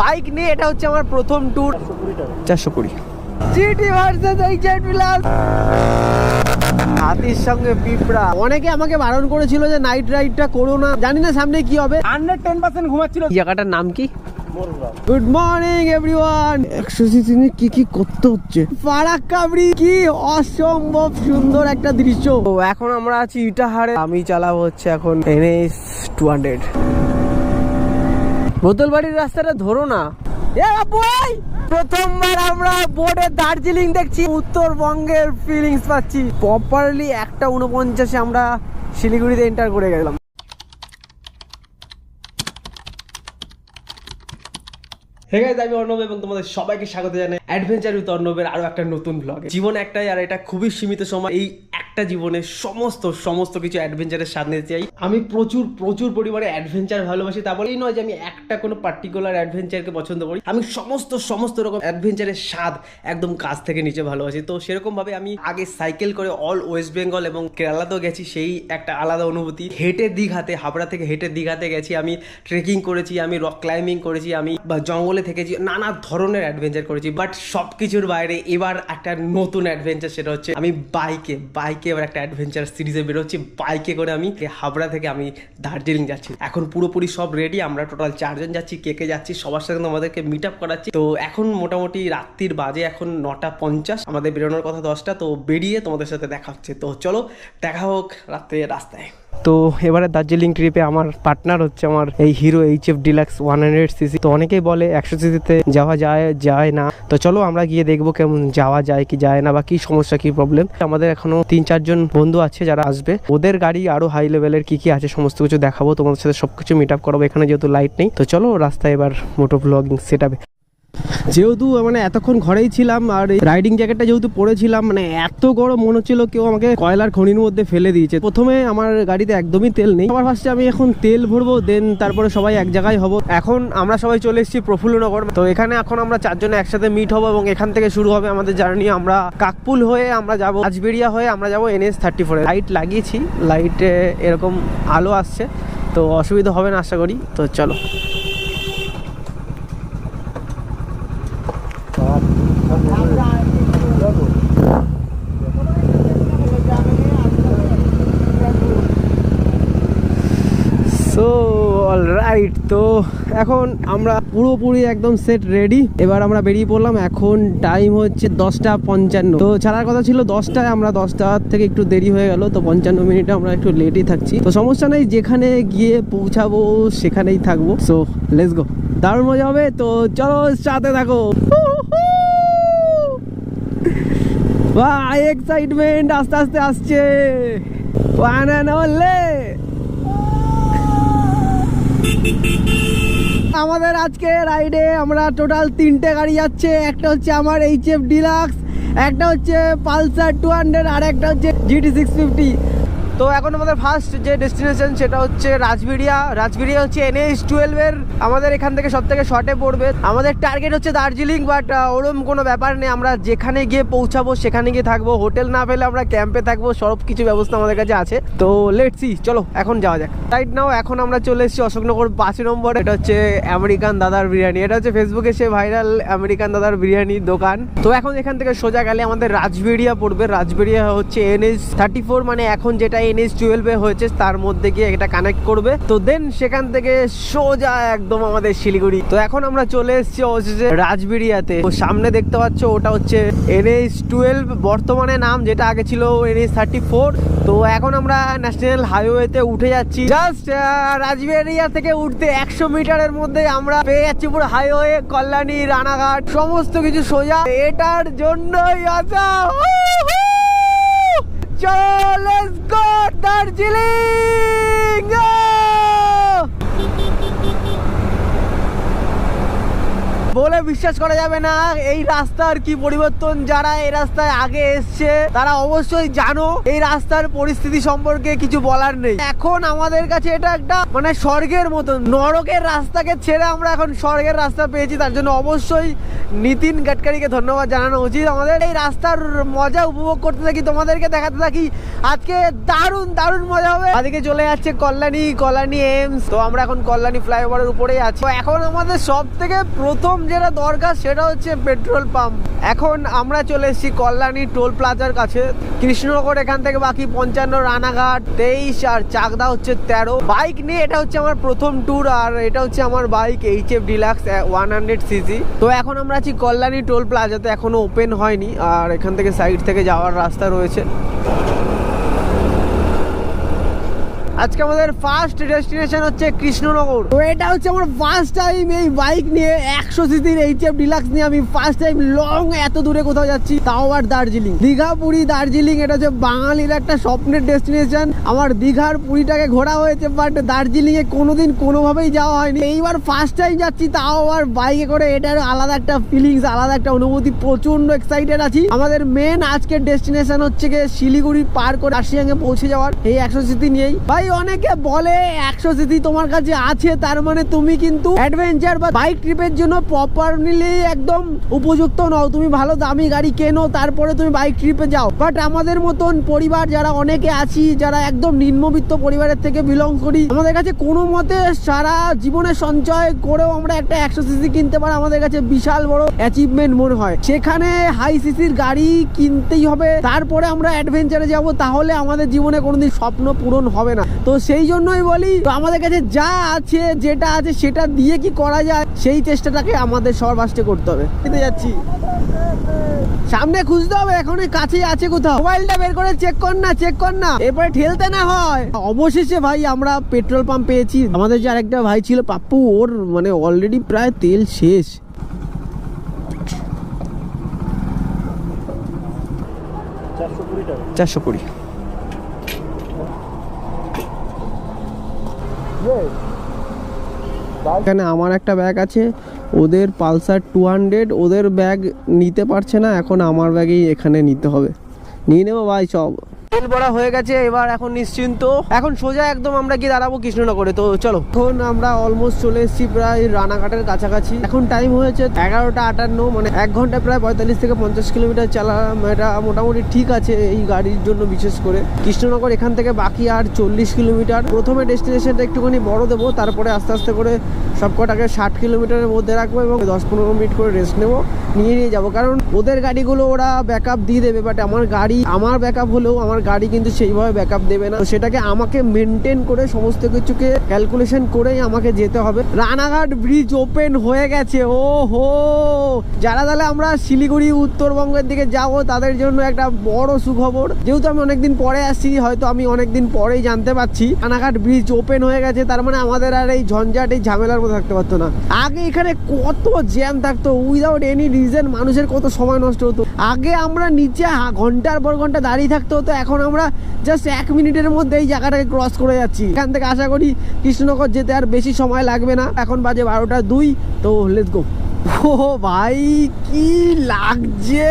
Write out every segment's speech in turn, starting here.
Bike নিয়ে এটা হচ্ছে আমার প্রথম ট্যুর চারশো কুড়ি। জিটি ভার্সেস এইচআইড প্লাস হাতির সঙ্গে পিঁপড়া। অনেকে আমাকে বারণ করেছিল যে নাইট রাইডটা করো না। জানি না সামনে কি হবে। হান্ড্রেড টেন পার্সেন্ট ঘুমাচ্ছিল। জায়গাটার নাম কি? গুড মর্নিং এভরিওয়ান একশো সিসি কি কি করতে হচ্ছে? ফারাক্কাবড়ি কি অসম্ভব সুন্দর একটা দৃশ্য। এখন আমরা আছি ইটাহারে। আমি চালাবো হচ্ছে এখন এনএস টু হান্ড্রেড বোতলবাড়ির রাস্তাটা ধরো না! প্রথমবার আমরা বোর্ডে দার্জিলিং দেখছি। উত্তরবঙ্গের ফিলিংস পাচ্ছি। প্রপারলি একটা উনপঞ্চাশে আমরা শিলিগুড়িতে এন্টার করে গেলাম। হে গাইজ আমি অর্ণব এবং তোমাদের সবাইকে স্বাগত জানাই অ্যাডভেঞ্চার উইথ অর্ণবের আরও একটা নতুন ব্লগে জীবন একটাই, আর এটা খুবই সীমিত সময়। এই একটা জীবনে সমস্ত সমস্ত কিছু অ্যাডভেঞ্চারের স্বাদ নিতে চাই। আমি প্রচুর প্রচুর পরিমাণে অ্যাডভেঞ্চার ভালোবাসি, তা বলেই নয় যে আমি একটা কোনো পার্টিকুলার অ্যাডভেঞ্চারকে পছন্দ করি। আমি সমস্ত সমস্ত রকম অ্যাডভেঞ্চারের স্বাদ একদম কাছ থেকে নিচে ভালোবাসি। তো সেরকমভাবে আমি আগে সাইকেল করে অল ওয়েস্ট বেঙ্গল এবং কেরালাতেও গেছি, সেই একটা আলাদা অনুভূতি। হেঁটে দীঘাতে, হাবড়া থেকে হেঁটে দীঘাতে গেছি, আমি ট্রেকিং করেছি, আমি রক ক্লাইম্বিং করেছি, আমি বা জঙ্গলে থেকেছি, নানা ধরনের অ্যাডভেঞ্চার করেছি। বাট সব কিছুর বাইরে এবার একটা নতুন অ্যাডভেঞ্চার সেটা হচ্ছে আমি বাইকে বাইকে এবার একটা অ্যাডভেঞ্চার সিরিজে বেরোচ্ছি। বাইকে করে আমি হাবড়া থেকে আমি দার্জিলিং যাচ্ছি। এখন পুরোপুরি সব রেডি আমরা টোটাল চারজন যাচ্ছি কেকে যাচ্ছি, সবার সাথে আমাদেরকে মিট আপ করাচ্ছি। তো এখন মোটামুটি রাত্রির বাজে, এখন নটা পঞ্চাশ। আমাদের বেরোনোর কথা দশটা, তো বেরিয়ে তোমাদের সাথে দেখা হচ্ছে। তো চলো, দেখা হোক রাত্রে রাস্তায়। তো এবারে দার্জিলিং ট্রিপে আমার পার্টনার হচ্ছে আমার এই Hero H F deluxe one hundred cc তো অনেকেই বলে একশো সিসিতে যাওয়া যায় যায় না। তো চলো আমরা গিয়ে দেখব কেমন যাওয়া যায় কি যায় না বা কি সমস্যা, কি প্রবলেম আমাদের এখনও তিন চারজন বন্ধু আছে যারা আসবে। ওদের গাড়ি আরও হাই লেভেলের কি কি আছে সমস্ত কিছু দেখাবো। তোমাদের সাথে সবকিছু মিট আপ করাবো। এখানে যেহেতু লাইট নেই, তো চলো রাস্তায় এবার মোটো ব্লগিং সেট যেহেতু মানে এতক্ষণ ঘরেই ছিলাম আর রাইডিং জ্যাকেটটা যেহেতু পরেছিলাম মানে এত গরম মনে হচ্ছিল কেউ আমাকে কয়লার খনির মধ্যে ফেলে দিয়েছে। প্রথমে আমার গাড়িতে একদমই তেল নেই। আমার ফার্স্টে আমি এখন তেল ভরবো দেন তারপরে সবাই এক জায়গায় হব। এখন আমরা সবাই চলে এসেছি প্রফুল্লনগর। তো এখানে এখন আমরা চারজনে একসাথে মিট হব এবং এখান থেকে শুরু হবে আমাদের জার্নি আমরা কাকপুল হয়ে আমরা যাব আজবেরিয়া হয়ে আমরা যাব এনএস থার্টি ফোরে লাইট লাগিয়েছি লাইটে এরকম আলো আসছে, তো অসুবিধা হবে না আশা করি। তো চলো সো রাইট তো এখন আমরা পুরোপুরি একদম সেট রেডি এবার আমরা বেরিয়ে পড়লাম, এখন টাইম হচ্ছে দশটা পঞ্চান্ন। তো ছাড়ার কথা ছিল দশটায়, আমরা দশটা থেকে একটু দেরি হয়ে গেল, তো পঞ্চান্ন মিনিটে আমরা একটু লেটই থাকছি। তো সমস্যা নেই, যেখানে গিয়ে পৌঁছাবো সেখানেই থাকব। সো লেটস গো দারুণ মজা হবে, তো চলো সাথে থাকো। ভাই এক্সাইটমেন্ট আস্তে আস্তে আসছে। অ্যান্ড অনলি আমাদের আজকে রাইডে আমরা টোটাল তিনটে গাড়ি যাচ্ছে। একটা হচ্ছে আমার এইচ এফ ডিলাক্স একটা হচ্ছে পালসার টু হান্ড্রেড আর একটা হচ্ছে জিটি সিক্স ফিফটি তো এখন আমাদের ফার্স্ট যে ডেস্টিনেশন সেটা হচ্ছে রাজবিড়িয়া। রাজবিড়িয়া হচ্ছে এনএইচ টুয়েলভের আমাদের এখান থেকে সব থেকে শর্টে পড়বে। আমাদের টার্গেট হচ্ছে দার্জিলিং বাট ওরম কোনো ব্যাপার নেই। আমরা যেখানে গিয়ে পৌঁছাবো, সেখানে গিয়ে থাকব। হোটেল না পেলে আমরা ক্যাম্পে থাকব। সব কিছু ব্যবস্থা আমাদের কাছে আছে। তো লেটসি চলো, এখন যাওয়া যাক। রাইট নাও এখন আমরা চলে এসেছি অশোকনগর পাঁচ নম্বর। এটা হচ্ছে আমেরিকান দাদার বিরিয়ানি। এটা হচ্ছে ফেসবুকে সে ভাইরাল আমেরিকান দাদার বিরিয়ানি দোকান। তো এখন এখান থেকে সোজা গেলে আমাদের রাজবেড়িয়া পড়বে। রাজবেড়িয়া হচ্ছে এনএস থার্টি ফোর মানে এখন যেটা এনএস টুয়েলভে হয়েছে, তার মধ্যে গিয়ে এটা কানেক্ট করবে। তো দেন সেখান থেকে সোজা একদম আমাদের শিলিগুড়ি। তো এখন আমরা চলে এসেছি অবশেষে রাজবেড়িয়াতে। তো সামনে দেখতে পাচ্ছ, ওটা হচ্ছে এনএস টুয়েলভ বর্তমানে নাম যেটা আগে ছিল এনএস থার্টি ফোর তো এখন আমরা ন্যাশনাল হাইওয়েতে উঠে যাচ্ছি। জাস্ট রাজবেড়িয়া থেকে উঠতে একশো মিটারের মধ্যে আমরা পেয়ে যাচ্ছি পুরো হাইওয়ে কল্যাণী, রানাঘাট, সমস্ত কিছু সোজা। এটার জন্যই আসা। চলো লেটস গো দার্জিলিং! বলে বিশ্বাস করা যাবে না, এই রাস্তার কি পরিবর্তন যারা এই রাস্তায় আগে এসছে, তারা অবশ্যই জানো এই রাস্তার পরিস্থিতি সম্পর্কে কিছু বলার নেই। এখন আমাদের কাছে এটা একটা মানে স্বর্গের মতন, নরকের রাস্তাকে ছেড়ে আমরা এখন স্বর্গের রাস্তা পেয়েছি, তার জন্য অবশ্যই নীতিন গাডকারিকে ধন্যবাদ জানানো উচিত। আমাদের এই রাস্তার মজা উপভোগ করতে থাকি, তোমাদেরকে দেখাতে থাকি, আজকে দারুণ দারুণ মজা হবে। আদিকে চলে যাচ্ছে কল্যাণী কল্যাণী এমস তো আমরা এখন কল্যাণী ফ্লাইওভারের উপরেই আছি। এখন আমাদের সব থেকে প্রথম যেটা দরকার সেটা হচ্ছে পেট্রোল পাম্প। এখন আমরা চলে এসেছি কল্যাণী টোল প্লাজার কাছে। কৃষ্ণনগর এখান থেকে বাকি পঞ্চান্ন, রানাঘাট, তেইশ আর চাকদা হচ্ছে তেরো। বাইক নিয়ে এটা হচ্ছে আমার প্রথম ট্যুর আর এটা হচ্ছে আমার bike H F deluxe one hundred cc তো এখন আমরা আছি কল্যাণী টোল প্লাজাতে, এখনও ওপেন হয়নি। আর এখান থেকে সাইড থেকে যাওয়ার রাস্তা রয়েছে। আজকে আমাদের ফার্স্ট ডেস্টিনেশন হচ্ছে কৃষ্ণনগর। তো এটা হচ্ছে আমার ফার্স্ট টাইম এই বাইক নিয়ে একশো সিসির এইচ এফ ডিলাক্স নিয়ে আমি ফার্স্ট টাইম লং এত দূরে কোথাও যাচ্ছি, তাও আবার দার্জিলিং। দীঘা, পুরী, দার্জিলিং, এটা হচ্ছে বাঙালির একটা স্বপ্নের ডেস্টিনেশন আমার দীঘার পুরীটাকে ঘোরা হয়েছে বাট দার্জিলিং এ কোনোদিন কোনোভাবেই যাওয়া হয়নি। এইবার ফার্স্ট টাইম যাচ্ছি, তাও আবার বাইকে করে এটার আলাদা একটা ফিলিংস আলাদা একটা অনুভূতি প্রচণ্ড এক্সাইটেড আছি। আমাদের মেন আজকের ডেস্টিনেশন হচ্ছে গিয়ে শিলিগুড়ি পার করে রাশিয়াঙ্গে পৌঁছে যাওয়ার এই একশো সিসি নিয়েই। ভাই অনেকে বলে একশো সিসি তোমার কাছে আছে, তার মানে তুমি কিন্তু অ্যাডভেঞ্চার বা বাইক ট্রিপের জন্য প্রপারলি একদম উপযুক্ত নও। তুমি ভালো দামি গাড়ি কেনো, তারপরে তুমি বাইক ট্রিপে যাও। বাট আমাদের মতন পরিবার, যারা অনেকে আছি, যারা একদম নিম্নবিত্ত পরিবারের থেকে বিলং করি, আমাদের কাছে কোনো মতে সারা জীবনে সঞ্চয় করেও আমরা একটা একশো সিসি কিনতে পারি। আমাদের কাছে বিশাল বড় অ্যাচিভমেন্ট মনে হয়। সেখানে হাই সিসির গাড়ি কিনতেই হবে, তারপরে আমরা অ্যাডভেঞ্চারে যাব, তাহলে আমাদের জীবনে কোনোদিন স্বপ্ন পূরণ হবে না। তো সেই জন্যই বলি, তো আমাদের কাছে যা আছে, যেটা আছে সেটা দিয়ে কি করা যায়, সেই চেষ্টাটাকে আমাদের সবার করতে হবে। খেতে যাচ্ছি। সামনে খুঁজতে হবে এখন কাছেই আছে কোথাও। মোবাইলটা বের করে চেক কর না চেক কর না। এরপরে ঠেলতে না হয়। অবশেষে ভাই, আমরা পেট্রোল পাম্প পেয়েছি। আমাদের যে আরেকটা ভাই ছিল, পাপ্পু, ওর মানে অলরেডি প্রায় তেল শেষ। কুড়ি চারশো কুড়ি। এখানে আমার একটা ব্যাগ আছে। ওদের পালসার টু হান্ড্রেড ওদের ব্যাগ নিতে পারছে না, এখন আমার ব্যাগেই এখানে নিতে হবে। নিয়ে নেব ভাই সব তেল ভরা হয়ে গেছে, এবার এখন নিশ্চিন্ত। এখন সোজা একদম আমরা গিয়ে দাঁড়াবো কৃষ্ণনগরে। তো চলো। এখন আমরা অলমোস্ট চলে এসেছি প্রায় রানাঘাটের কাছাকাছি। এখন টাইম হয়েছে এগারোটা আটান্ন মানে এক ঘন্টায় প্রায় পঁয়তাল্লিশ থেকে পঞ্চাশ কিলোমিটার চালাম এটা মোটামুটি ঠিক আছে এই গাড়ির জন্য বিশেষ করে। কৃষ্ণনগর এখান থেকে বাকি আর চল্লিশ কিলোমিটার। প্রথমে ডেস্টিনেশনটা একটুখানি বড় দেবো, তারপরে আস্তে আস্তে করে সব কটাকে ষাট কিলোমিটারের মধ্যে রাখব এবং দশ পনেরো মিনিট করে রেস্ট নেব। নিয়ে নিয়ে যাব। কারণ ওদের গাড়িগুলো ওরা ব্যাকআপ দিয়ে দেবে বাট আমার গাড়ি, আমার ব্যাকআপ হলেও আমার গাড়ি কিন্তু সেইভাবে ব্যাকআপ দেবে না। সেটাকে আমাকে মেনটেন করে সমস্ত কিছুকে ক্যালকুলেশন করেই আমাকে যেতে হবে। রানাঘাট ব্রিজ ওপেন হয়ে গেছে ও হো যারা তাহলে আমরা শিলিগুড়ি, উত্তরবঙ্গের দিকে যাব, তাদের জন্য একটা বড় সুখবর। যেহেতু আমি অনেকদিন পরে আসছি, হয়তো আমি অনেকদিন পরেই জানতে পারছি। রানাঘাট ব্রিজ ওপেন হয়ে গেছে, তার মানে আমাদের আর এই ঝঞ্ঝাট, এই ঝামেলার মধ্যে থাকতে পারতো না। আগে এখানে কত জ্যাম থাকতো উইদাউট এনি রিজন মানুষের কত সময় নষ্ট হতো। আগে আমরা নিচে ঘণ্টার পর ঘণ্টা দাঁড়িয়ে থাকতে হতো, এখন আমরা জাস্ট এক মিনিটের মধ্যে এই জায়গাটাকে ক্রস করে যাচ্ছি। এখান থেকে আশা করি কৃষ্ণনগর যেতে আর বেশি সময় লাগবে না। এখন বাজে বারোটা দুই, তো লেটস গো ও ভাই, কি লাগছে!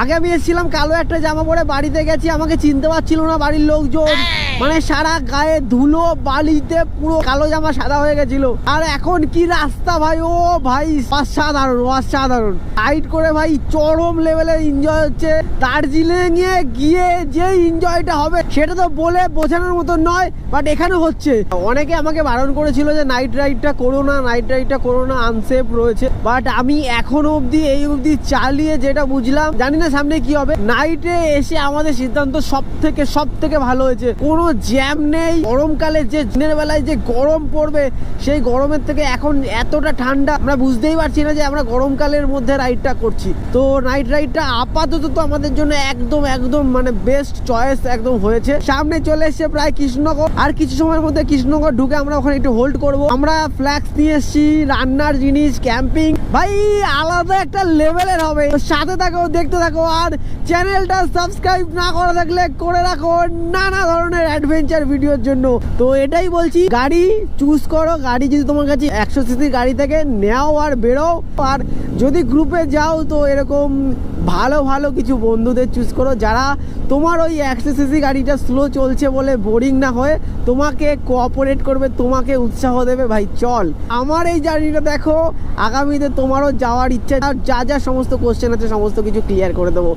আগে আমি এসেছিলাম কালো একটা জামা পরে, বাড়িতে গেছি, আমাকে চিনতে পারছিল না বাড়ির লোকজন। মানে সারা গায়ে ধুলো, বালিতে পুরো কালো জামা সাদা হয়ে গেছিল। আর এখন কি রাস্তা ভাই? ও ভাই, অসাধারণ অসাধারণ। হাইট করে ভাই চরম লেভেলের এনজয় হচ্ছে। দার্জিলিং এ গিয়ে যে এনজয়টা হবে, সেটা তো বলে বোঝানোর মতো নয় বাট এখানে হচ্ছে। অনেকে আমাকে বারণ করেছিল যে নাইট রাইডটা করো না নাইট রাইডটা করো না আনসেফ রয়েছে। বাট আমি এখনও অবধি এই অবধি চালিয়ে যেটা বুঝলাম, জানি না সামনে কি হবে। নাইটে এসে আমাদের সিদ্ধান্ত সব থেকে সব থেকে ভালো হয়েছে। কোনো জ্যাম নেই। গরমকালে যে দিনের বেলায় যে গরম পড়বে, সেই গরমের থেকে এখন এতটা ঠান্ডা, আমরা বুঝতেই পারছি না যে আমরা গরমকালের মধ্যে রাইডটা করছি। তো নাইট রাইডটা আপাতত তো আমাদের জন্য একদম একদম মানে বেস্ট চয়েস একদম হয়েছে। সামনে চলে এসছে প্রায় কৃষ্ণনগর। আর কিছু সময়ের মধ্যে কৃষ্ণনগর ঢুকে আমরা ওখানে একটু হোল্ড করব। আমরা ফ্ল্যাক্স নিয়ে এসেছি, রান্নার জিনিস ক্যাম্পিং ভাই, আলাদা একটা লেভেলের হবে। সাথে থাকো, দেখতে থাকো, আর চ্যানেলটা সাবস্ক্রাইব না করা থাকলে করে রাখো। নানা ধরনের অ্যাডভেঞ্চার ভিডিওর জন্য। তো এটাই বলছি, গাড়ি চুজ করো, গাড়ি যদি তোমার কাছে একশো সিসির গাড়ি থেকে, নেও আর বেরো আর যদি গ্রুপে যাও, তো এরকম ভালো ভালো কিছু বন্ধুদের চুজ করো, যারা তোমার ওই একশো সিসি গাড়িটা স্লো চলছে বলে বোরিং না হয়ে, তোমাকে কোঅপারেট করবে, তোমাকে উৎসাহ দেবে। ভাই, চল। আমার এই জার্নিটা দেখো, আগামীতে তোমারও যাওয়ার ইচ্ছা যা যা সমস্ত কোশ্চেন আছে, সমস্ত কিছু ক্লিয়ার করে দেবো।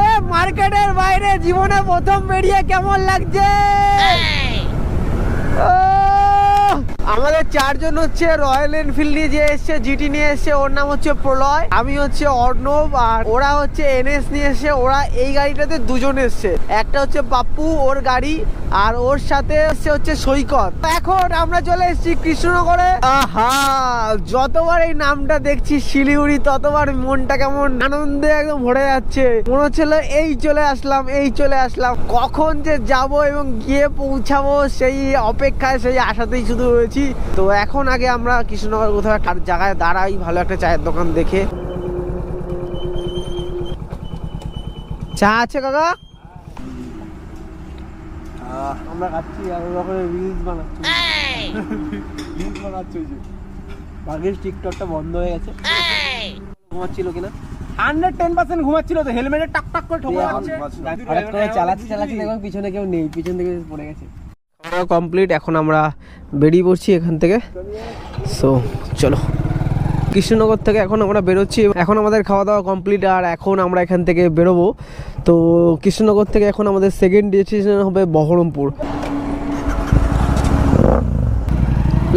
এ মার্কেটের বাইরে জীবনে প্রথম বেরিয়ে কেমন লাগছে? আমাদের চারজন হচ্ছে রয়্যাল এনফিল্ড নিয়ে যে এসছে জিটি নিয়ে এসছে ওর নাম হচ্ছে প্রলয় আমি হচ্ছে অর্ণব আর ওরা হচ্ছে এনএস নিয়ে এসছে ওরা এই গাড়িটাতে দুজন এসছে। একটা হচ্ছে পাপ্পু ওর গাড়ি আর ওর সাথে এসছে হচ্ছে সৈকত। এখন আমরা চলে এসেছি কৃষ্ণনগরে। যতবার এই নামটা দেখছি শিলিগুড়ি, ততবার মনটা কেমন আনন্দে একদম ভরে যাচ্ছে। মনে হচ্ছিল এই চলে আসলাম, এই চলে আসলাম। কখন যে যাব এবং গিয়ে পৌঁছাবো সেই অপেক্ষায়, সেই আশাতেই শুধু রয়েছি। তো এখন আগে আমরা কৃষ্ণনগর কোথাও একটা জায়গায় দাঁড়াই, ভালো একটা চায়ের দোকান দেখে। চা আছে কাকা? আমরা খাচ্ছি আর ওরকম রিলস বানাচ্ছি। রিলস বানাচ্ছি যে। ভাগ্যিস টিকটকটা বন্ধ হয়ে গেছে। ঘুমাচ্ছিল কিনা? হান্ড্রেড টেন পার্সেন্ট ঘুমাচ্ছিল তো হেলমেটে টাক টাক করে ঠোকা যাচ্ছে হঠাৎ করে চালাচ্ছি চালাচ্ছি দেখো পিছনে কেউ নেই পিছন থেকে পড়ে গেছে। কমপ্লিট এখন আমরা বেরিয়ে পড়ছি এখান থেকে। সো চলো। কৃষ্ণনগর থেকে এখন আমরা বেরোচ্ছি এখন আমাদের খাওয়া দাওয়া কমপ্লিট আর এখন আমরা এখান থেকে বেরোবো। তো কৃষ্ণনগর থেকে এখন আমাদের সেকেন্ড ডেস্টিনেশন হবে Baharampur.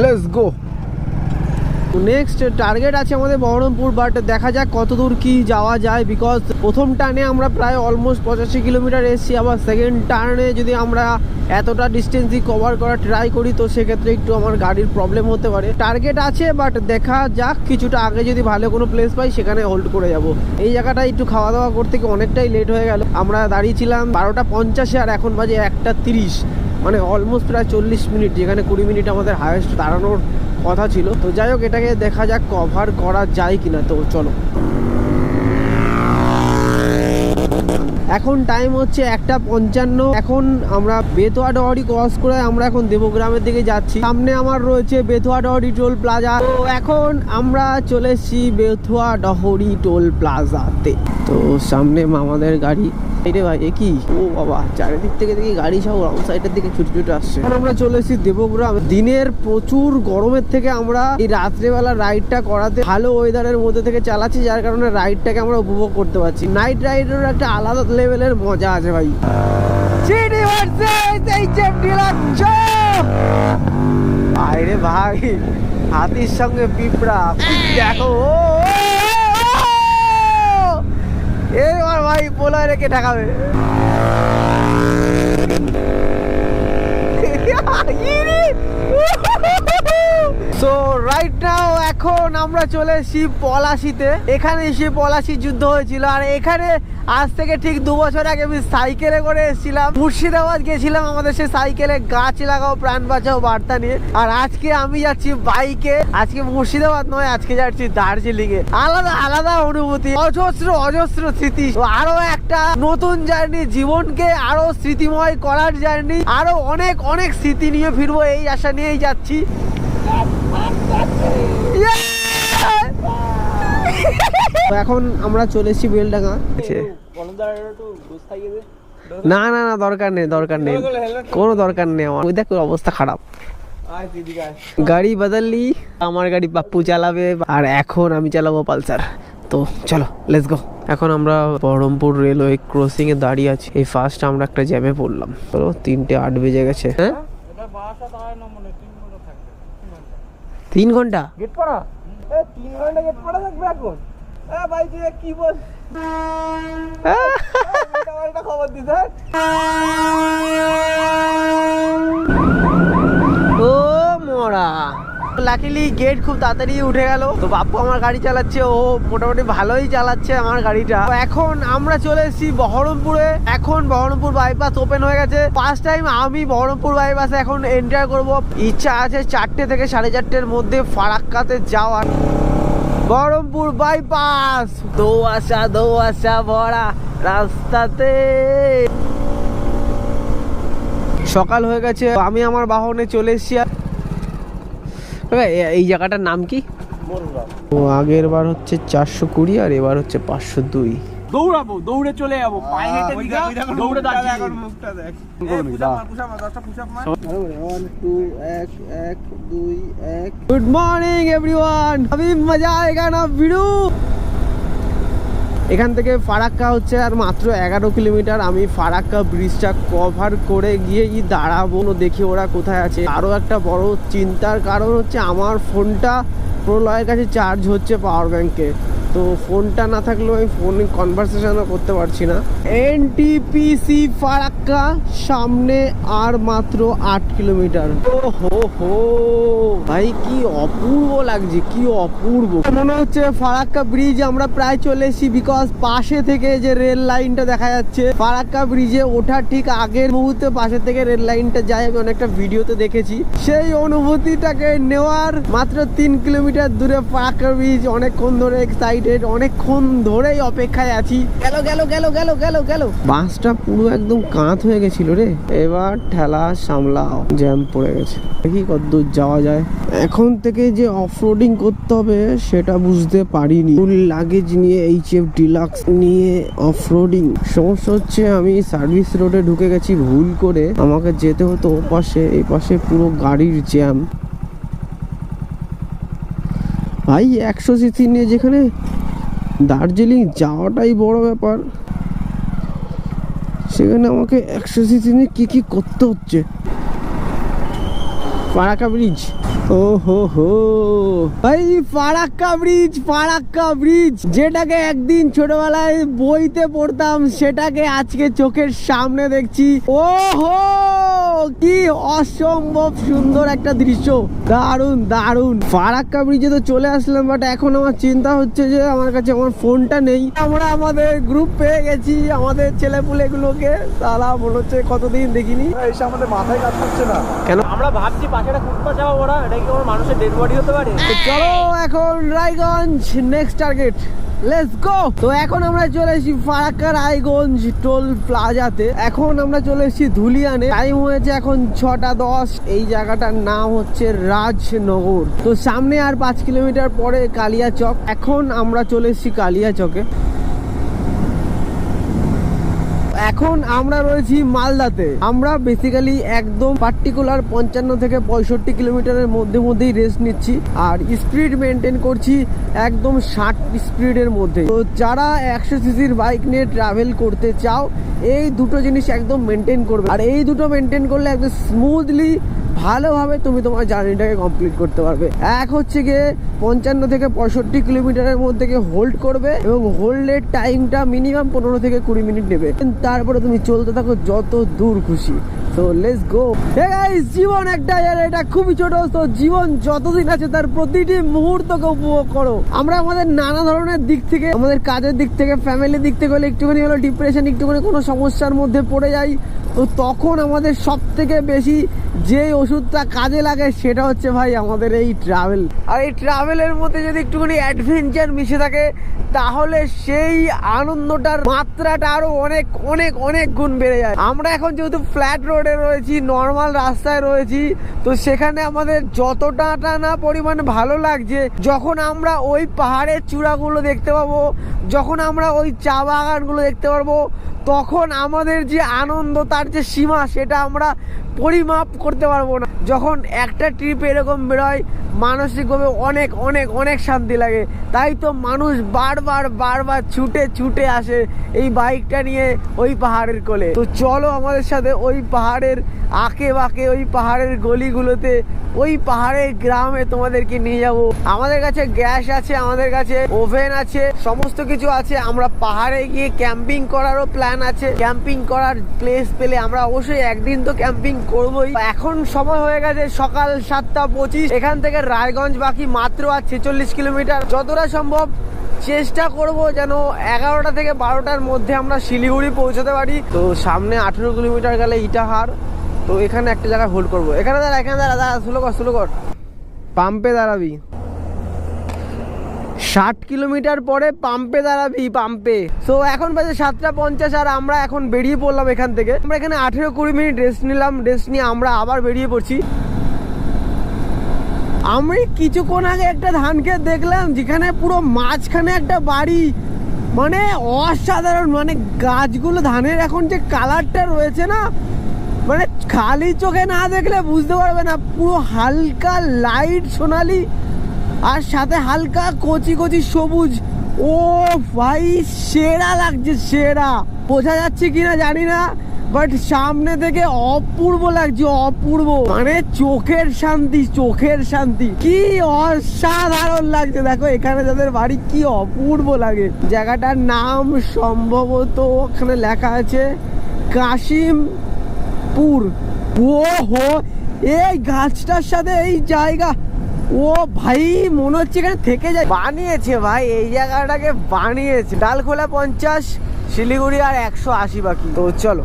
Let's go next target আছে আমাদের বহরমপুর বাট দেখা যাক কত দূর কি যাওয়া যায় বিকজ প্রথম টার্নে আমরা প্রায় অলমোস্ট পঁচাশি কিলোমিটার এসেছি, আবার সেকেন্ড টার্নে যদি আমরা এতটা ডিস্টেন্সই কভার করা ট্রাই করি, তো সেক্ষেত্রে একটু আমার গাড়ির প্রবলেম হতে পারে। টার্গেট আছে বাট দেখা যাক, কিছুটা আগে যদি ভালো কোনো প্লেস পাই, সেখানে হোল্ড করে যাব। এই জায়গাটা একটু খাওয়া দাওয়া করতে অনেকটাই লেট হয়ে গেল। আমরা দাঁড়িয়েছিলাম বারোটা পঞ্চাশে আর এখন বাজে একটা তিরিশ। মানে অলমোস্ট প্রায় চল্লিশ মিনিট, যেখানে কুড়ি মিনিট আমাদের হায়েস্ট দাঁড়ানোর কথা ছিল। তো যাই হোক, এটাকে দেখা যাক কভার করা যায় কিনা। তো চলো। এখন টাইম হচ্ছে একটা পঞ্চান্ন। এখন আমরা বেতোয়া ডহরি ক্রস করে আমরা এখন দেবগ্রামের দিকে যাচ্ছি। সামনে আমার রয়েছে বেথুয়া ডহরি টোল প্লাজা তো এখন আমরা চলে এসেছি ডহরি টোল প্লাজাতে তো সামনে মামাদের গাড়ি। এই ভাই কি? ও বাবা, চারিদিক থেকে দেখি গাড়ি সব রং সাইডের দিকে ছুটে ছুটে আসছে। আমরা চলে এসেছি দেবগ্রাম। দিনের প্রচুর গরমের থেকে আমরা এই রাত্রেবেলা রাইডটা করাতে ভালো ওয়েদারের মধ্যে থেকে চালাচ্ছি, যার কারণে রাইডটাকে আমরা উপভোগ করতে পারছি। নাইট রাইডের একটা আলাদা লেভেলের মজা আছে ভাই। আরে ভাই, হাতির সঙ্গে পিঁপড়া। দেখো। এবার ভাই পোলায় রেখে ঠেকাবে? সো রাইট এখন আমরা চলে এসেছি পলাশিতে। এখানে এসে পলাশি যুদ্ধ হয়েছিল। আর এখানে আজ থেকে ঠিক দু বছর আগে আমি সাইকেলে করে এসেছিলাম। মুর্শিদাবাদ গেছিলাম আমাদের সেই সাইকেলে, গাছ লাগাও, প্রাণ বাঁচাও বার্তা নিয়ে। আর আজকে আমি যাচ্ছি বাইকে। আজকে মুর্শিদাবাদ নয়, আজকে যাচ্ছি দার্জিলিং এ আলাদা আলাদা অনুভূতি। অজস্র অজস্র স্মৃতি। আরও একটা নতুন জার্নি, জীবনকে আরও স্মৃতিময় করার জার্নি। আরও অনেক অনেক স্মৃতি নিয়ে ফিরবো, এই আশা নিয়েই যাচ্ছি। তো এখন আমরা চলে এসেছি বেলডাঙ্গা। না না না দরকার নেই দরকার নেই। কোনো দরকার নেই আমার। ওই দেখো অবস্থা খারাপ। গাড়ি বদললি আমার গাড়ি পাপ্পু চালাবে আর এখন আমি চালাবো পালসার। তো চলো লেটস গো এখন আমরা বহরমপুর রেলওয়ে ক্রসিং এ দাঁড়িয়ে আছি। এই ফার্স্ট আমরা একটা জ্যামে পড়লাম। চলো তিনটে আট বেজে গেছে। হ্যাঁ? তিন ঘণ্টা? গেট পড়া? তিন ঘণ্টা গেট পড়া থাকবে এখন। ভাই তুই কি বল খবর দিস ও মোড়া লাকিলি গেট খুব তাড়াতাড়ি উঠে গেল। তো বাপ্পু আমার গাড়ি চালাচ্ছে ও মোটামুটি ভালোই চালাচ্ছে আমার গাড়িটা। এখন আমরা চলে এসেছি বহরমপুরে। এখন বহরমপুর বাইপাস ওপেন হয়ে গেছে। ফার্স্ট টাইম আমি বহরমপুর বাইপাসে এখন এন্টার করব। ইচ্ছা আছে চারটে থেকে সাড়ে চারটের মধ্যে ফারাক্কাতে যাওয়ার। বহরমপুর বাইপাস দোয়াশা দোয়াশা ভরা রাস্তাতে। সকাল হয়ে গেছে আমি আমার বাহনে চলে এসছি। এই জায়গাটার নাম কি? আগের বার হচ্ছে চারশো কুড়ি আর এবার হচ্ছে পাঁচশো দুই। দৌড়াবো দৌড়ে চলে যাব পায়ে হেঁটে দীঘা দৌড়ে দার্জিলিং গুড মর্নিং এভরিওয়ান আমি মজা আয়েগা না ভিড়ু? এখান থেকে ফারাক্কা হচ্ছে আর মাত্র এগারো কিলোমিটার। আমি ফারাক্কা ব্রিজটা কভার করে গিয়েই দাঁড়াবো। দেখি ওরা কোথায় আছে। আরও একটা বড় চিন্তার কারণ হচ্ছে আমার ফোনটা প্রলয়ের কাছে চার্জ হচ্ছে পাওয়ার ব্যাংকে তো ফোনটা না থাকলেও আমি ফোনে কনভারসেশনও করতে পারছি না। এনটিপিসি ফারাক্কা সামনে আর মাত্র আট কিলোমিটার। ও হো হো ভাই কি অপূর্ব লাগছে কি অপূর্ব। মনে হচ্ছে ফারাক্কা ব্রিজ আমরা প্রায় চলে এসেছি বিকজ পাশে থেকে যে রেল লাইনটা দেখা যাচ্ছে ফারাক্কা ব্রিজে ওঠার ঠিক আগের মুহূর্তে পাশে থেকে রেল লাইনটা যায় আমি অনেকটা ভিডিওতে দেখেছি। সেই অনুভূতিটাকে নেওয়ার মাত্র তিন কিলোমিটার দূরে ফারাক্কা ব্রিজ অনেকক্ষণ ধরে এক্সাইটেড অনেকক্ষণ ধরেই অপেক্ষায় আছি। গেল গেল গেল গেল গেল গেল। বাসটা পুরো একদম কাঁত হয়ে গেছিল রে। এবার ঠেলা সামলাও জ্যাম পড়ে গেছে। দেখি কতদূর যাওয়া যায়। এখন থেকে যে অফরোডিং করতে হবে সেটা বুঝতে পারিনি। ফুল লাগেজ নিয়ে এইচ এফ ডিলাক্স নিয়ে অফরোডিং সমস্যা হচ্ছে আমি সার্ভিস রোডে ঢুকে গেছি ভুল করে। আমাকে যেতে হতো ও পাশে এই পাশে পুরো গাড়ির জ্যাম ভাই, একশো সিসি নিয়ে যেখানে দার্জিলিং যাওয়াটাই বড় ব্যাপার। সেখানে আমাকে একশো সিসি নিয়ে কী কী করতে হচ্ছে? ফারাক্কা ব্রিজ। ও হো হো ভাই, ফারাক্কা ব্রিজ ফারাক্কা ব্রিজ। যেটাকে একদিন ছোটবেলায় বইতে পড়তাম, সেটাকে আজকে চোখের সামনে দেখছি। ও হো কি অসম্ভব সুন্দর একটা দৃশ্য। দারুণ দারুণ। ফারাক্কা ব্রিজে তো চলে আসলাম বাট এখন আমার চিন্তা হচ্ছে যে আমার কাছে আমার ফোনটা নেই। আমরা আমাদের গ্রুপ পেয়ে গেছি আমাদের ছেলেপুলেগুলোকে তারা মনে হচ্ছে কতদিন দেখিনি। এসে আমাদের মাথায় কাজ করছে না। কেন? আমরা ভাবছি পাশে একটা কুত্তা যাব ওরা এটা কি আমার মানুষের ডেড বডি হতে পারে? চলো এখন Raiganj next target let's go তো এখন আমরা চলে এসেছি ফারাক্কা রায়গঞ্জ টোল প্লাজাতে। এখন আমরা চলে এসেছি ধুলিয়ানে। টাইম হয়েছে এখন ছটা দশ। এই জায়গাটার নাম হচ্ছে রাজনগর। তো সামনে আর পাঁচ কিলোমিটার পরে কালিয়াচক এখন আমরা চলে এসেছি কালিয়াচকে এখন আমরা রয়েছি মালদাতে। আমরা বেসিক্যালি একদম পার্টিকুলার পঞ্চান্ন থেকে পঁয়ষট্টি কিলোমিটারের মধ্যে মধ্যেই রেস্ট নিচ্ছি। আর স্পিড মেনটেন করছি একদম ষাট স্পিডের মধ্যে। তো যারা একশো সিসির বাইক নিয়ে ট্রাভেল করতে চাও, এই দুটো জিনিস একদম মেনটেন করবে। আর এই দুটো মেনটেন করলে একদম স্মুথলি ভালোভাবে তুমি তোমার জার্নিটাকে কমপ্লিট করতে পারবে। এক হচ্ছে গিয়ে পঞ্চান্ন থেকে পঁয়ষট্টি কিলোমিটারের মধ্যে হোল্ড করবে এবং হোল্ডের টাইমটা মিনিমাম পনেরো থেকে কুড়ি মিনিট নেবে। তারপরে তুমি চলতে থাকো যত দূর খুশি। তো লেস গো জীবন একটা এটা খুবই ছোট, তো জীবন যতদিন আছে তার প্রতিটি মুহূর্তকে উপভোগ করো। আমরা আমাদের নানা ধরনের দিক থেকে, আমাদের কাজের দিক থেকে ফ্যামিলির দিক থেকে হলে একটুখানি হলো ডিপ্রেশন একটুখানি কোনো সমস্যার মধ্যে পড়ে যাই, তো তখন আমাদের সব থেকে বেশি যে ওষুধটা কাজে লাগে সেটা হচ্ছে ভাই আমাদের এই ট্রাভেল আর এই ট্রাভেলের মধ্যে যদি একটুখানি অ্যাডভেঞ্চার মিশে থাকে, তাহলে সেই আনন্দটার মাত্রাটা আরও অনেক অনেক অনেক গুণ বেড়ে যায়। আমরা এখন যেহেতু ফ্ল্যাট রোডে রয়েছি নর্মাল রাস্তায় রয়েছি, তো সেখানে আমাদের যতটা না পরিমাণ ভালো লাগছে, যখন আমরা ওই পাহাড়ের চূড়াগুলো দেখতে পাবো, যখন আমরা ওই চা বাগানগুলো দেখতে পারব, তখন আমাদের যে আনন্দ, তার যে সীমা, সেটা আমরা পরিমাপ করতে পারব না। যখন একটা ট্রিপ এরকম বেরোয় মানসিকভাবে অনেক অনেক অনেক শান্তি লাগে। তাই তো মানুষ বারবার বারবার ছুটে ছুটে আসে এই বাইকটা নিয়ে ওই পাহাড়ের কোলে। তো চলো আমাদের সাথে ওই পাহাড়ের আঁকে বাঁকে ওই পাহাড়ের গলিগুলোতে, ওই পাহাড়ের গ্রামে তোমাদেরকে নিয়ে যাব। আমাদের কাছে গ্যাস আছে, আমাদের কাছে ওভেন আছে, সমস্ত কিছু আছে। আমরা পাহাড়ে গিয়ে ক্যাম্পিং করারও প্ল্যান আছে। ক্যাম্পিং করার প্লেস পেলে আমরা অবশ্যই একদিন তো ক্যাম্পিং করবোই। এখন সময় হয়ে গেছে সকাল সাতটা পঁচিশ। এখান থেকে রায়গঞ্জ বাকি মাত্র আর ছেচল্লিশ কিলোমিটার। যতটা সম্ভব চেষ্টা করব যেন এগারোটা থেকে বারোটার মধ্যে আমরা শিলিগুড়ি পৌঁছাতে পারি। তো সামনে আঠেরো কিলোমিটার গেলে ইটাহার। তো এখানে একটা জায়গায় হোল্ড করব। এখানে দাঁড়া এখানে দাঁড়া দাঁড়া স্লো কর স্লো কর। পাম্পে দাঁড়াবি। ষাট কিলোমিটার পরে পাম্পে দাঁড়াবি পাম্পে তো এখন বাজে সাতটা পঞ্চাশ আর আমরা এখন বেরিয়ে পড়লাম এখান থেকে। আমরা এখানে আঠেরো কুড়ি মিনিট রেস্ট নিলাম। রেস্ট নিয়ে আমরা আবার বেরিয়ে পড়ছি। আমি কিছুক্ষণ আগে একটা ধান ক্ষেত দেখলাম, যেখানে পুরো মাঝখানে একটা বাড়ি। মানে অসাধারণ মানে গাছগুলো ধানের এখন যে কালারটা রয়েছে না মানে খালি চোখে না দেখলে বুঝতে পারবে না, পুরো হালকা লাইট সোনালি, আর সাথে হালকা কচি কচি সবুজ। ও ভাই, সেরা লাগছে, সেরা। বোঝা যাচ্ছে কিনা জানি না। বাট সামনে থেকে অপূর্ব লাগছে, অপূর্ব। মানে চোখের শান্তি চোখের শান্তি। কি অসাধারণ লাগছে। দেখো, এখানে যাদের বাড়ি কি অপূর্ব লাগে। জায়গাটার নাম সম্ভবত ওখানে লেখা আছে, কাশিমপুর। ও হো এই গাছটার সাথে এই জায়গা ও ভাই, মনে হচ্ছে এখানে থেকে যায়। বানিয়েছে ভাই, এই জায়গাটাকে বানিয়েছে। ডালখোলা পঞ্চাশ, শিলিগুড়ি আর একশো আশি বাকি। তো চলো।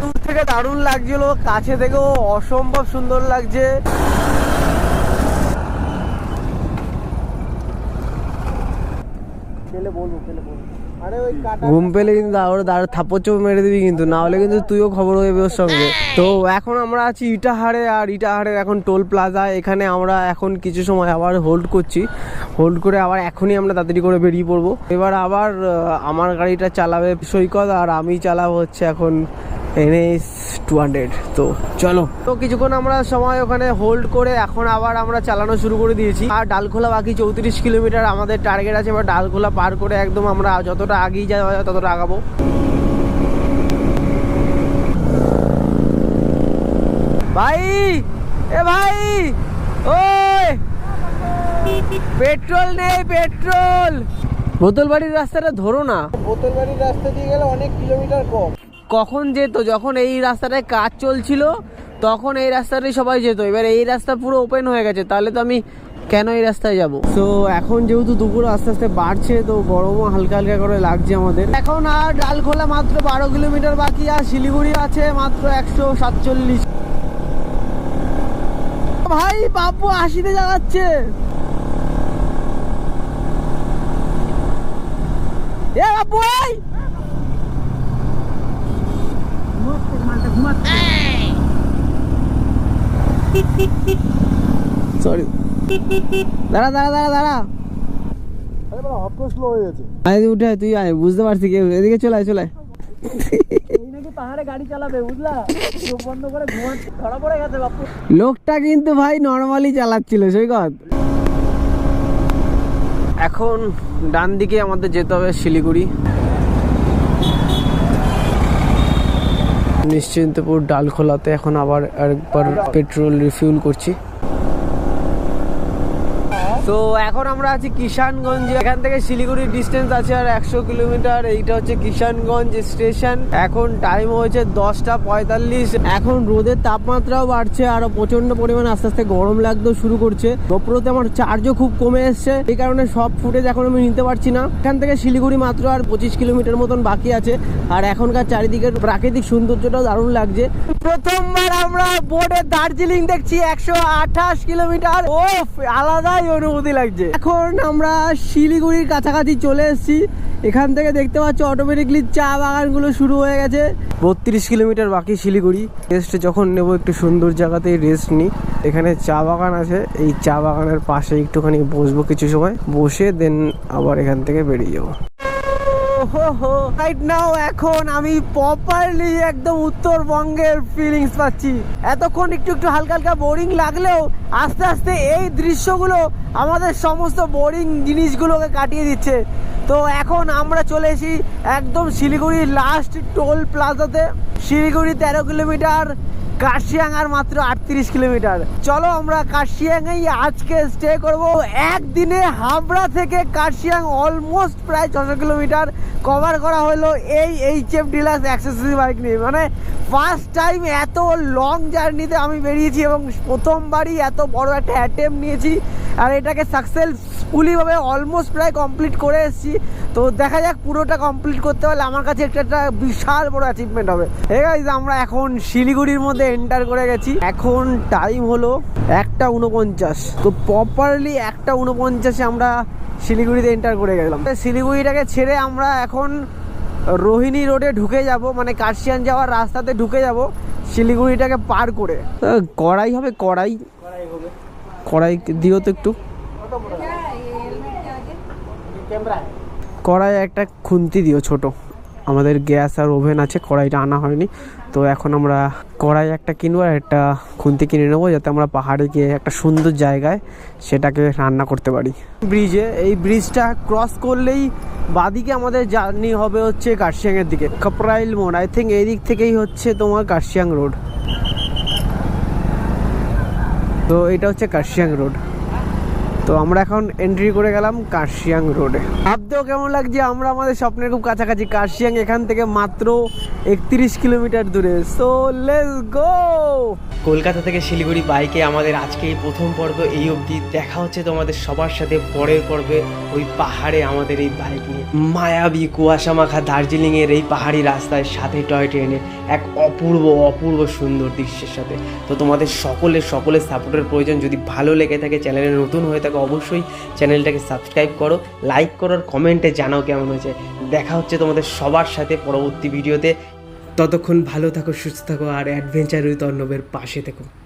দূর থেকে দারুণ লাগছিল, কাছে থেকেও অসম্ভব সুন্দর লাগছে। ঘুম পেলে কিন্তু দাঁড় দাঁড় থাপ্পর চোপ মেরে দিবি কিন্তু। না হলে কিন্তু তুইও খবর হয়ে ওর সঙ্গে। তো এখন আমরা আছি ইটাহারে, আর ইটাহারের এখন টোল প্লাজা। এখানে আমরা এখন কিছু সময় আবার হোল্ড করছি। হোল্ড করে আবার এখনই আমরা তাড়াতাড়ি করে বেরিয়ে পড়ব। এবার আবার আমার গাড়িটা চালাবে সৈকত, আর আমি চালাবো হচ্ছে এখন এনএস টু হান্ড্রেড তো চলো। তো কিছুক্ষণ আমরা সময় ওখানে হোল্ড করে এখন আবার আমরা চালানো শুরু করে দিয়েছি। আর ডালখোলা বাকি চৌত্রিশ কিলোমিটার আমাদের টার্গেট আছে এবার ডালখোলা পার করে একদম আমরা যতটা আগেই যাওয়া যায় ততটা আগাবো। ভাই! এ ভাই! ওই! পেট্রোল নেই পেট্রোল! বোতল বাড়ির রাস্তাটা ধরো না। বোতল বাড়ির রাস্তা দিয়ে গেলে অনেক কিলোমিটার কম। কখন যেত? যখন এই রাস্তাটায় কাজ চলছিল তখন এই রাস্তাটাই সবাই যেত। এবার এই রাস্তা পুরো ওপেন হয়ে গেছে তাহলে তো আমি কেন এই রাস্তায় যাব? তো এখন যেহেতু দুপুর আস্তে আস্তে বাড়ছে তো গরমও হালকা হালকা করে লাগছে আমাদের। এখন আর ডালখোলা মাত্র বারো কিলোমিটার বাকি আর শিলিগুড়ি আছে মাত্র একশো সাতচল্লিশ। ভাই বাপু আশিতে চালাচ্ছে এ বাপু ভাই সরি দাঁড়া দাঁড়া দাঁড়া দাঁড়া। অত স্লো হয়ে গেছে। উঠে তুই আয় বুঝতে পারছি কেউ। এদিকে চলে আয় চলে আয়। পাহাড়ে গাড়ি চালাবে বুঝলা? চোখ বন্ধ করে ঘুমাচ্ছে ধরা পড়ে গেছে বাপু। লোকটা কিন্তু ভাই নর্মালি চালাচ্ছিল সৈকত। এখন ডান দিকে আমাদের যেতে হবে শিলিগুড়ি। নিশ্চিন্তপুর ডালখোলাতে এখন আবার একবার পেট্রোল রিফিউল করছি। তো এখন আমরা আছি কিষানগঞ্জে। এখান থেকে শিলিগুড়ির ডিস্টেন্স আছে আর একশো কিলোমিটার। এইটা হচ্ছে কিষানগঞ্জ স্টেশন এখন টাইম হয়েছে দশটা পঁয়তাল্লিশ। এখন রোদের তাপমাত্রাও বাড়ছে, আরও প্রচণ্ড পরিমাণে আস্তে আস্তে গরম লাগতেও শুরু করছে। গোপ্রোতে আমার চার্জও খুব কমে এসছে। এই কারণে সব ফুটেজ এখন আমি নিতে পারছি না। এখান থেকে শিলিগুড়ি মাত্র আর পঁচিশ কিলোমিটার মতন বাকি আছে। আর এখনকার চারিদিকের প্রাকৃতিক সৌন্দর্যটাও দারুণ লাগছে। প্রথমবার আমরা বোর্ডে দার্জিলিং দেখছি একশো আঠাশ কিলোমিটার। ও আলাদাই অনুভূতি লাগছে। এখন আমরা শিলিগুড়ির কাছাকাছি চলে এসেছি। এখান থেকে দেখতে পাচ্ছ অটোমেটিকলি চা বাগানগুলো শুরু হয়ে গেছে। বত্রিশ কিলোমিটার বাকি শিলিগুড়ি। রেস্ট যখন নেব একটু সুন্দর জায়গাতে রেস্ট নিই। এখানে চা বাগান আছে। এই চা বাগানের পাশে একটুখানি বসবো কিছু সময়। বসে দেন আবার এখান থেকে বেরিয়ে যাব। রাইট নাও এখন আমি প্রপারলি একদম উত্তরবঙ্গের ফিলিংস পাচ্ছি। এতক্ষণ একটু একটু হালকা হালকা বোরিং লাগলেও আস্তে আস্তে এই দৃশ্যগুলো আমাদের সমস্ত বোরিং জিনিসগুলোকে কাটিয়ে দিচ্ছে। তো এখন আমরা চলে এসেছি একদম শিলিগুড়ির লাস্ট টোল প্লাজাতে শিলিগুড়ি তেরো কিলোমিটার কাশিয়াং আর মাত্র আটত্রিশ কিলোমিটার। চলো আমরা কাশিয়াঙ্গাই আজকে স্টে করব। একদিনে হাবড়া থেকে কাশিয়াং অলমোস্ট প্রায় ছশো কিলোমিটার। কভার করা হলো এই H F deluxe accessory bike নিয়ে। মানে ফার্স্ট টাইম এত লং জার্নিতে আমি বেরিয়েছি এবং প্রথমবারই এত বড় একটা অ্যাটেম্প নিয়েছি। আর এটাকে সাকসেস পিসফুলিভাবে অলমোস্ট প্রায় কমপ্লিট করে এসেছি। তো দেখা যাক পুরোটা কমপ্লিট করতে পারলে আমার কাছে একটা একটা বিশাল বড় অ্যাচিভমেন্ট হবে। গাইজ আমরা এখন শিলিগুড়ির মধ্যে এন্টার করে গেছি। এখন টাইম হলো একটা উনপঞ্চাশ তো প্রপারলি একটা উনপঞ্চাশে আমরা শিলিগুড়িতে এন্টার করে গেলাম। শিলিগুড়িটাকে ছেড়ে আমরা এখন রোহিণী রোডে ঢুকে যাব মানে কার্শিয়ান যাওয়ার রাস্তাতে ঢুকে যাব শিলিগুড়িটাকে পার করে। কড়াই হবে কড়াই। কড়াই দিও তো একটু। কড়াই একটা খুন্তি দিও ছোট। আমাদের গ্যাস আর ওভেন আছে কড়াইটা আনা হয়নি। তো এখন আমরা কড়াই একটা কিনবো আর একটা খুন্তি কিনে নেব যাতে আমরা পাহাড়ে গিয়ে একটা সুন্দর জায়গায় সেটাকে রান্না করতে পারি। ব্রিজে, এই ব্রিজটা ক্রস করলেই বাদিকে আমাদের জার্নি হবে হচ্ছে কার্শিয়াংয়ের দিকে। কাপরাইল মোড় আই থিঙ্ক এই দিক থেকেই হচ্ছে তোমার কার্শিয়াং রোড তো এটা হচ্ছে কার্শিয়াং রোড তো আমরা এখন এন্ট্রি করে গেলাম কার্শিয়াং রোডে ভাবতেও কেমন লাগছে? আমরা আমাদের স্বপ্নের খুব কাছাকাছি। কার্শিয়াং এখান থেকে মাত্র একত্রিশ কিলোমিটার দূরে। সো লেটস গো কলকাতা থেকে শিলিগুড়ি বাইকে আমাদের আজকে এই প্রথম পর্ব এই অবধি। দেখা হচ্ছে তোমাদের সবার সাথে পরের পর্বে ওই পাহাড়ে আমাদের এই বাইক নিয়ে। মায়াবী কুয়াশা মাখা দার্জিলিং এর এই পাহাড়ি রাস্তায় সাথে টয় ট্রেনের এক অপূর্ব অপূর্ব সুন্দর দৃশ্যের সাথে। তো তোমাদের সকলের সকলের সাপোর্টের প্রয়োজন। যদি ভালো লেগে থাকে, চ্যানেলে নতুন হয়ে থাকে, অবশ্যই চ্যানেলটাকে সাবস্ক্রাইব করো লাইক করো আর কমেন্টে জানাও কেমন হয়েছে। দেখা হচ্ছে তোমাদের সবার সাথে পরবর্তী ভিডিওতে ততক্ষণ ভালো থাকো সুস্থ থাকো আর অ্যাডভেঞ্চার উইথ অর্ণবের পাশে থেকো।